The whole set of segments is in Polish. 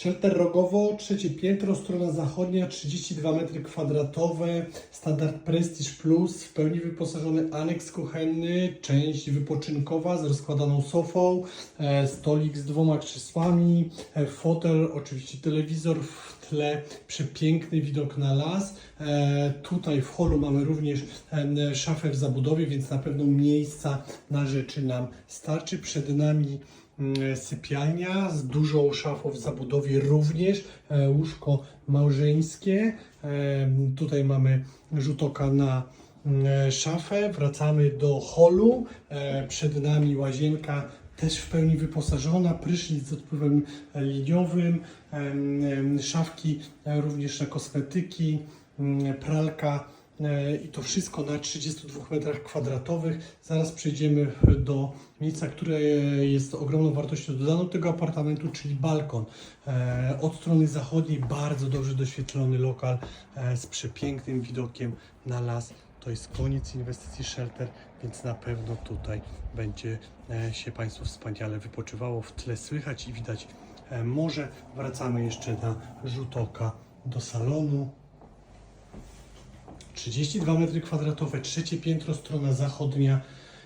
Shelter rogowo, trzecie piętro, strona zachodnia, 32 metry kwadratowe, standard Prestige Plus, w pełni wyposażony aneks kuchenny, część wypoczynkowa z rozkładaną sofą, e, stolik z dwoma krzesłami, e, fotel, oczywiście telewizor w tle, przepiękny widok na las. E, tutaj w holu mamy również szafę w zabudowie, więc na pewno miejsca na rzeczy nam starczy. Przed nami sypialnia z dużą szafą w zabudowie również, e, łóżko małżeńskie. E, Tutaj mamy rzut oka na mm, szafę. Wracamy do holu. E, Przed nami łazienka też w pełni wyposażona, prysznic z odpływem liniowym, szafki e, również na kosmetyki, mm, pralka e, i to wszystko na 32 metrach kwadratowych. Zaraz przejdziemy do miejsca, które jest ogromną wartością dodaną tego apartamentu, czyli balkon. E, Od strony zachodniej bardzo dobrze doświetlony lokal e, z przepięknym widokiem na las. To jest koniec inwestycji Shelter, więc na pewno tutaj będzie e, się Państwu wspaniale wypoczywało. W tle słychać i widać e, morze. Wracamy jeszcze na rzut oka do salonu. 32 metry kwadratowe, trzecie piętro, strona zachodnia,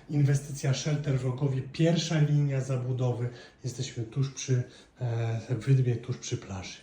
inwestycja Shelter w Rogowie, pierwsza linia zabudowy. Jesteśmy tuż przy e, Wydmie, tuż przy plaży.